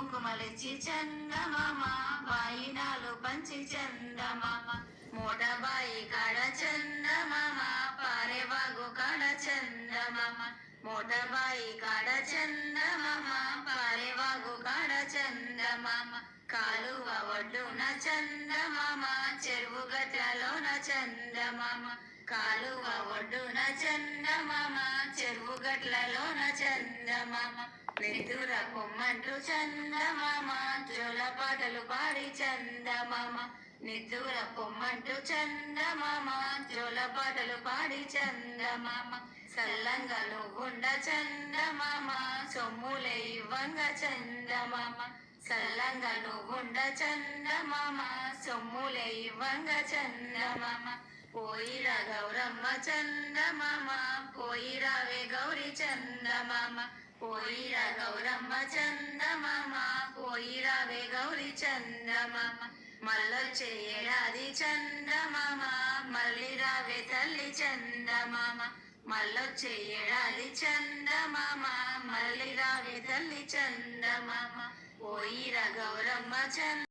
కుంకుమలిచ్చి చందమామ వాయినాలు పంచి చందమామ. మూటబాయి కాడ చందమామ పారేవాగు కాడ చందమామ. మూటబాయి కాడ చందమామ పారేవాగు కాడ చందమామ. కాలువ ఒడ్డున చందమామ చెరువు గట్లలోన చందమామ. కాలువ ఒడ్డున చందమామ చెరువు గట్లలోన చందమామ. వెదుర కొమ్మంటూ చందమామ జోల పాటలు పాడి చందమామ. నిదుర పొమ్మంటూ చందమామ జోల పాటలు పాడి చందమామ. సల్లంగా నువ్వుండ చందమామ సొమ్ములే ఇవ్వంగ చందమామ. సల్లంగా నువ్వుండ చందమామ సొమ్ములే ఇవ్వంగ చందమామ. పోయిరా గౌరమ్మ చందమామ పోయిరావే గౌరీ చందమామ. పోయిరా గౌరమ్మ చందమామ పోయిరావే గౌరి చందమామ మల్లొచ్చే ఏడాది చందమామ మళ్ళీ రావే తల్లి చందమామ మళ్ళొచ్చే ఏడాది చందమామ మళ్ళీ రావే తల్లి చందమామ పోయిరా గౌరమ్మ చంద